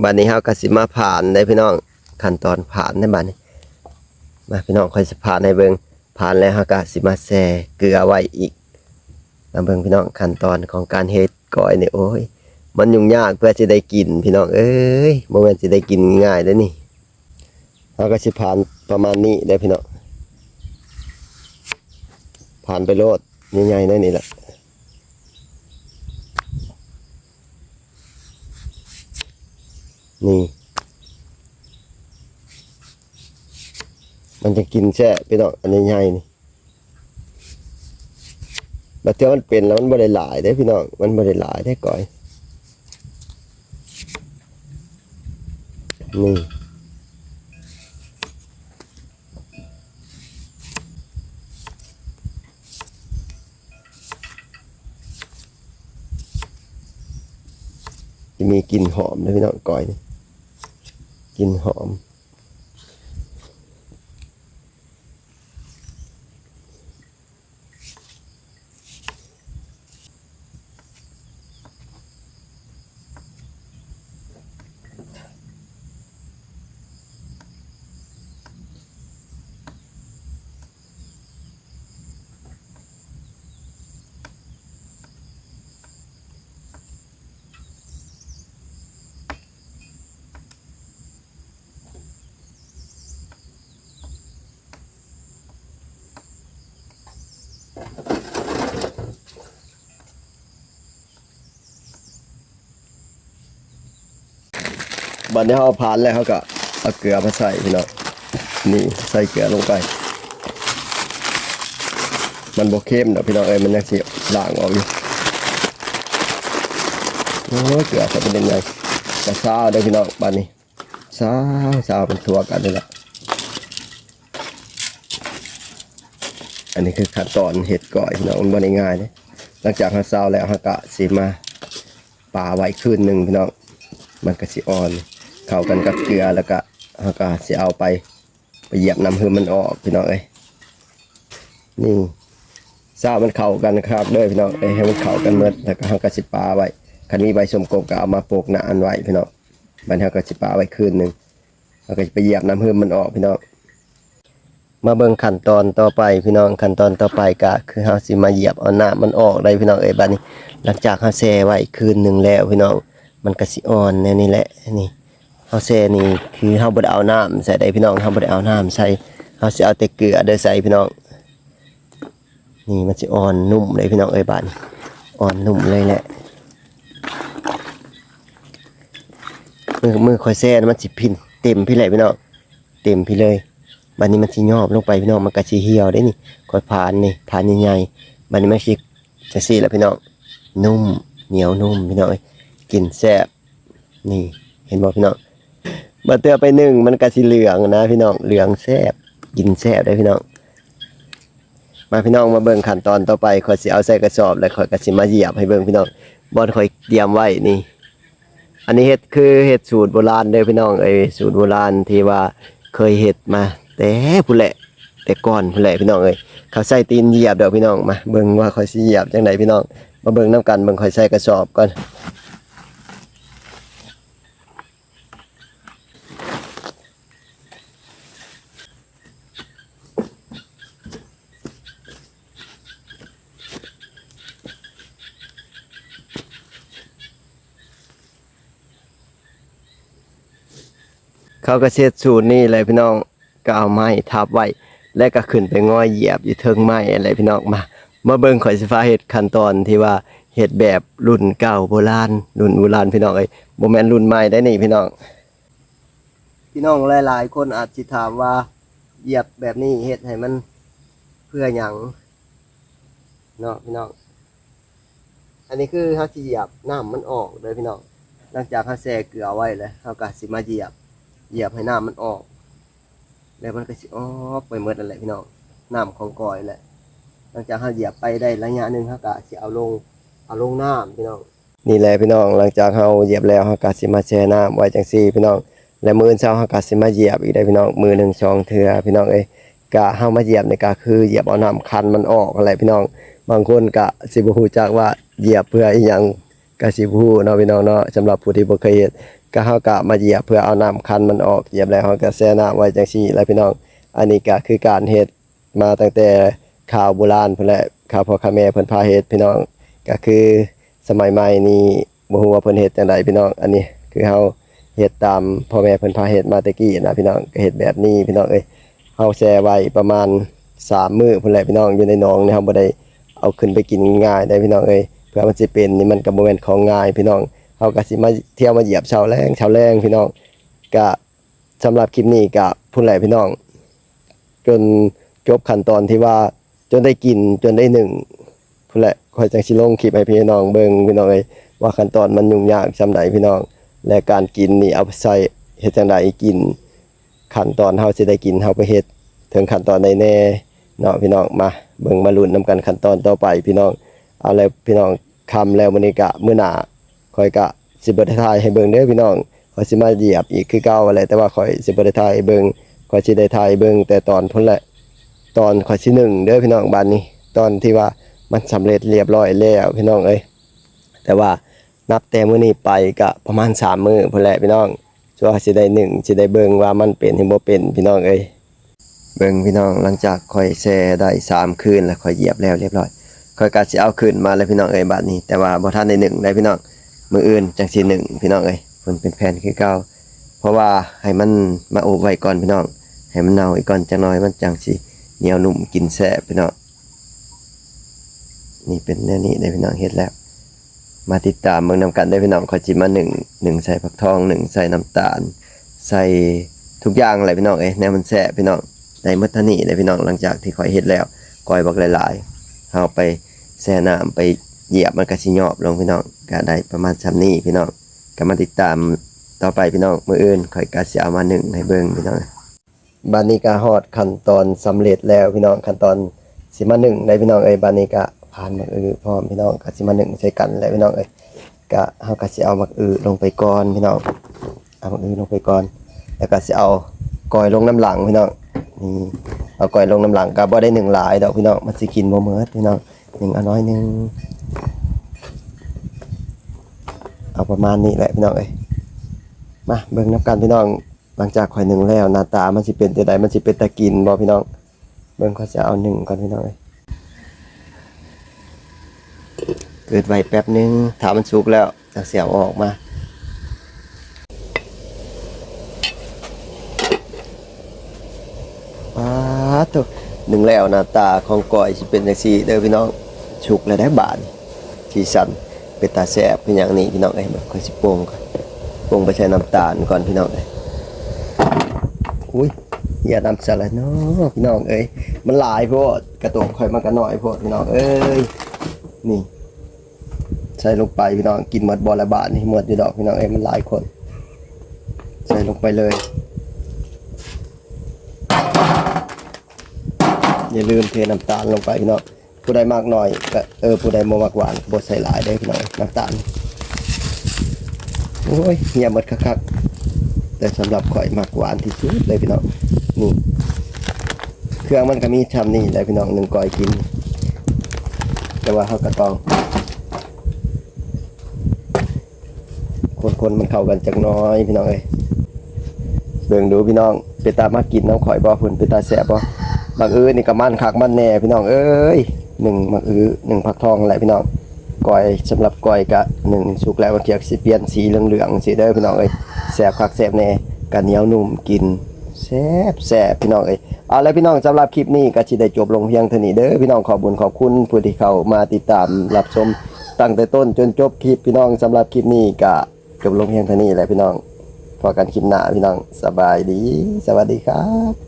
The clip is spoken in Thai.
บัดนี้เฮาก็สิมาผ่านได้พี่น้องขั้นตอนผ่านได้บัดนี้ มาพี่น้องค่อยสิผ่านให้เบิ่งผ่านแล้วเฮาก็สิมาแช่เกลือไว้อีกมาเบิ่งพี่น้องขั้นตอนของการเฮ็ดก้อยนี่โอ้ย มันยุ่งยากเพื่อสิได้กินพี่น้องเอ้ยบ่แม่นสิได้กินง่ายเด้อนี่เฮาก็สิผ่านประมาณนี้ได้พี่น้องผ่านไปโลดใหญ่ๆนั่นนี่แหละ นี่ มันจะกินแช่พี่น้องอันใหญ่ๆนี่บัดเทื่อมันเป็นแล้วมันบ่ได้หลายเด้พี่น้อง มันบ่ได้หลายได้ก่อย นี่จะมีกลิ่นหอมนะพี่น้องก่อยนี่ กลิ่นหอม บัดนี้เขาผ่านแล้วเขาก็เอาเกลือมาใส่พี่น้องนี่ใส่เกลือลงไป มันบกเข้มเนาะพี่น้องเอ้ยมันยังสิล้างออกอยู่โอ้เกลือจะเป็นยังไงกระซาเด้พี่น้องบัดนี้ซาซาเป็นตัวกันเลยละอันนี้คือขั้นตอนเห็ดก่อยพี่น้องมันบ่ได้ง่ายเลยหลังจากเขาซาแล้วเขาก็สิมาป่าไว้คืนหนึ่งพี่น้องมันก็สิอ่อน เข้ากันกับเกลือแล้วก็ฮาก็สิเอาไปไปเหยียบน้ำให้มันออกพี่น้องเอ้ยนี่ซามันเข้ากันครับเด้อพี่น้องเอ้ยให้มันเข้ากันหมดแล้วก็เฮาก็สิปาไว้คันมีใบสมกบก็เอามาโปกหน้าอันไว้พี่น้องบันี้เฮาก็สิปาไว้คืนหนึงเฮาก็ไปเหยียบน้ำให้มันออกพี่น้องมาเบิ่งขั้นตอนต่อไปพี่น้องขั้นตอนต่อไปก็คือเฮาสิมาเหยียบเอาน้ำมันออกได้พี่น้องเอ้ยบัดนี้ หลังจากเฮาแช่ไว้คืนหนึงแล้วพี่น้องมันก็สิอ่อนแนวนี้แหละนี่ เฮาแซ่นี่คือเฮาบ่ได้เอาน้ำใส่ได้พี่น้องเฮาบ่ได้เอาน้ำใส่เฮาสิเอาแต่เกลือเด้อใส่พี่น้อง นี่มันสิอ่อนนุ่มเลยพี่น้องเอ้ยบานอ่อนนุ่มเลยแหละมือมือคอยแซ่นมันสิพินเต็มพี่แหละพี่น้องเต็มพี่เลยบัดนี้มันสิยอบลงไปพี่น้องมันก็สิเหี่ยวได้นี่คอยผ่านนี่ผ่านใหญ่ๆบัดนี้มันสิจังซี่แหละพี่น้องนุ่มเหนียวนุ่มพี่น้องเอ้ยกินแซ่บนี่เห็นบ่พี่น้อง บัดเตือไปหนึ่งมันก็สิเหลืองนะพี่น้องเหลืองแซ่บกินแซ่บได้พี่น้อง มาพี่น้องมาเบิ่งขั้นตอนต่อไปข่อยสิเอาใส่กระสอบแล้วข่อยก็สิมาเหยียบให้เบิ่งพี่น้องบอนข่อยเตรียมไว้นี่ อันนี้เฮ็ดคือเฮ็ดสูตรโบราณเด้อพี่น้องเอ้สูตรโบราณที่ว่าเคยเฮ็ดมา แต่ผู้แหละ แต่ก่อนผู้แหละพี่น้องเอ้ยเขาใส่ตีนเหยียบเด้อพี่น้องมาเบิ่งว่าข่อยสิเหยียบจังไดพี่น้อง มาเบิ่งน้ำกันเบิ่งข่อยใส่กระสอบก่อน เขาก็เช็ดสูตรนี่เลยพี่น้องก็เอาไม้ทับไว้ แล้วก็ขึ้นไปง้อยเหยียบอยู่เทิงไม้อะไรพี่น้องมามาเบิ่งข่อยสิฟ้าเฮ็ดขั้นตอนที่ว่าเฮ็ดแบบรุ่นเก่าโบราณรุ่นโบราณพี่น้องเอ้ยบ่แม่นรุ่นใหม่ได้นี่พี่น้อง พี่น้องหลายๆ คนอาจสิถามว่าเหยียบแบบนี้เฮ็ดให้มันเพื่อหยังเนาะพี่น้อง อันนี้คือเฮาสิเหยียบน้ำมันออกเด้อพี่น้อง หลังจากเฮาแช่เกลือไว้แล้วเฮาก็สิมาเหยียบ เหยียบให้น้ำมันออก แล้วมันก็สิออกไปหมดนั่นแหละพี่น้องน้ำของก่อยแหละหลังจากเราเหยียบไปได้ระยะหนึ่งเราก็สิเอาลงเอาลงน้ำพี่น้องนี่แหละพี่น้องหลังจากเราเหยียบแล้วเราก็สิมาแช่น้ำไว้จังซี่พี่น้องและมือเช้าเราก็สิมาเหยียบอีกได้พี่น้องมือหนึ่งสองเทื่อพี่น้องเอ้ยกะเฮามาเหยียบนี่ก็คือเหยียบเอาน้ำคันมันออกอะไรพี่น้อง บางคนก็สิบ่ฮู้จักว่าเหยียบเพื่ออีหยังก็สิบ่ฮู้เนาะพี่น้องเนาะสำหรับผู้ที่บ่เคยเฮ็ด ก็เฮาก็มาเหยียบเพื่อเอาน้ำคันมันออกเหยียบแล้วเฮาก็แช่น้ำไว้จังซี่แล้วพี่น้อง อันนี้ก็คือการเฮ็ดมาตั้งแต่ข่าวโบราณพุ่นแหละข่าวพ่อข่าแม่เพิ่นพาเฮ็ดพี่น้องก็คือสมัยใหม่นี้บ่ฮู้ว่าเพิ่นเฮ็ดจังไดพี่น้อง อันนี้คือเฮาเฮ็ดตามพ่อแม่เพิ่นพาเฮ็ดมาแตะกี้นะพี่น้องก็เฮ็ดแบบนี้พี่น้องเอ้ยเฮาแช่ไว้ประมาณสามมื้อพุ่นแหละพี่น้องอยู่ในหนองนี่เฮาบ่ได้เอาขึ้นไปกินง่ายได้พี่น้องเอ้ยเพื่อมันสิเป็นนี่มันก็บ่แม่นของง่ายพี่น้อง เฮาก็สิมาเที่ยวมาเหยียบช้าแรงช้าแรงพี่น้องก็สำหรับคลิปนี้ก็พุ่นแหละพี่น้อง จนจบขั้นตอนที่ว่าจนได้กินจนได้หนึ่งพุ่นแหละคอยจังสิลงคลิปให้พี่น้องเบิงพี่น้องเอ้ยว่าขั้นตอนมันยุ่งยากซำใดพี่น้อง และการกินนี่เอาใส่เฮ็ดจังไดกิน ขั้นตอนเฮาสิได้กินเฮาไปเฮ็ดถึงขั้นตอนใดแน่เนาะพี่น้องมาเบิ่งมาลุ้นนํกันขั้นตอนต่อไปพี่น้องเอาแล้วพี่น้องคำแล้วมื้อนี้กะมื้อหน้า คอยกะสิบ่ได้ถ่ายให้เบิ่งเด้อพี่น้องคอยสิมาเหยียบอีกคือเก่าแหละแต่ว่าคอยสิบ่ได้ถ่ายเบิ่งขอยสิได้ถ่ายเบิ่งแต่ตอนพุ่นแหละ ตอนขอยสิหนึ่งเด้อพี่น้องบ้านนี้ ตอนที่ว่ามันสำเร็จเรียบร้อยแล้วพี่น้องเอ้ยแต่ว่านับแต่มื้อนี้ไปก็ประมาณ3มื้อพุ่นแหละพี่น้องชัวสิได้หนึ่งสิได้เบิ่งว่ามันเป็นหรือบ่เป็นพี่น้องเอ้ยเบิ่งพี่น้องหลังจากข่อยแช่ได้สามคืนแล้วข่อยเหยียบแล้วเรียบร้อยข่อยก็สิเอาคืนมาแล้วพี่น้องเอ้ยบัดนี้แต่ว่าบ่ทันได้หนึ่งได้พี่น้อง มืออื่นจังสิหนึ่งพี่น้องเอ้ยเพิ่นเป็นแผนคือเก่าเพราะว่าให้มันมาอบไว้ก่อนพี่น้องให้มันเน่าอีกก่อนจังน้อยมันจังสิเหนียวนุ่มกินแซ่บพี่น้องนี่เป็นแน่นี้ได้พี่น้องเฮ็ดแล้ว มาติดตามเมืองนำกันได้พี่น้องขอจิมาหนึ่งหนึ่งใส่ผักทองหนึ่งใส่น้ำตาล ใส่ทุกอย่างเลยพี่น้องเอ้ยแนวมันแซ่บพี่น้องได้หมัทานี่เลยพี่น้องหลังจากที่ขอยเฮ็ดแล้วก้อยบักหลายๆเอาไปแช่น้ำไป เหยียบมันก็สิยอบลงพี่น้องก็ได้ประมาณซ้ำนี้พี่น้องก็มาติดตามต่อไปพี่น้องมืออื่นข่อยกาสิเอามาหนึ่งให้เบิ่งพี่น้องบานนี้ก็ฮอดขั้นตอนสำเร็จแล้วพี่น้องขั้นตอนสิมาหนึ่งได้พี่น้องเอ้ยบานนี้ก็ผ่านมักอือพร้อมพี่น้องก็สิมาหนึ่งใส่กันแล้วพี่น้องเอ้ยก็เฮาก็สิเอามักอือลงไปก่อนพี่น้องเอามักอือลงไปก่อน แล้วก็สิเอากอยลงน้ำหลังพี่น้องนี่เอากอยลงน้ำหลังก็บ่ได้หนึ่งหลายดอกพี่น้องมันสิกินบ่หมดพี่น้องหนึ่งอาน้อยหนึง เอาประมาณนี้แหละพี่น้องเอ้ยมาเบิ่งน้ำกันพี่น้องหลังจากข่อยหนึ่งแล้วหน้าตามันสิเป็นจังไดมันสิเป็นตะกินบ่พี่น้อง เบิ่งเขาจะเอาหนึ่งก่อนพี่น้องเอ้ยเกิดไว้แป๊บหนึงถามมันสุกแล้วจะเสียวออกมาป้าตัวหนึ่งแล้วหน้าตาของก้อยสิเป็นจังซี่เด้อพี่น้องสุกแล้วได้บาดสีสัน เป็นตาแซ่บเป็นอย่างนี้พี่น้องเอ้ยแบบค่อยสิโป่งก่อนปงไปใช้น้ำตาลก่อนพี่น้องเลยอุ้ยอย่านำสลัดเนาะพี่น้องเอ้ยมันหลายโพดกระตุกค่อยมันก็น้อยโพดพี่น้องเอ้ยนี่ ใส่ลงไปพี่น้องกินหมดบอละบาทนี่หมดอยู่ดอกพี่น้องเอ้ยมันหลายคน ใส่ลงไปเลยอย่าลืมเทน้ำตาลลงไปพี่น้อง ผู้ใดมากหน่อยก็เออผู้ใดบ่มากหวานบดใส่หลายได้พี่น้องน้ำตาลโอ้ยเงียบหมดคักๆแต่สำหรับข่อยมากหวานที่สุดเลยพี่น้องนี่เครื่องมันก็มีชำนี่แหละพี่น้องหนึ่งก้อยกิน แต่ว่าเขาก็ต้องคนๆมันเข้ากันจักน้อยพี่น้องเอ้ยเบิ่งดูพี่น้องเป็นตามากินน้ำข่อยบ่พุ่นเป็นตาแสบบ่บักอื้อนี่ก็มันคักมันแน่พี่น้องเอ้ย หนึ่งบักอื้อหนึ่งผักทองอะไรพี่น้องก้อยสำหรับก้อยกะหนึ่งสุกแล้วมันเกียกสิเปลี่ยนสีเหลืองๆสีเด้อพี่น้องเอ้ยแซบคักแซบแน่กะเหนียวนุ่มกินแซ่บแซ่บพี่น้องเอ้ยเอาละพี่น้องสำหรับคลิปนี้ก็สิได้จบลงเพียงเท่านี้เด้อพี่น้องขอบุญขอบคุณผู้ที่เข้ามาติดตามรับชมตั้งแต่ต้นจนจบคลิปพี่น้องสำหรับคลิปนี้ก็จบลงเพียงเท่านี้แหละพี่น้องพอกันคลิปหน้าพี่น้องสบายดี สวัสดีครับ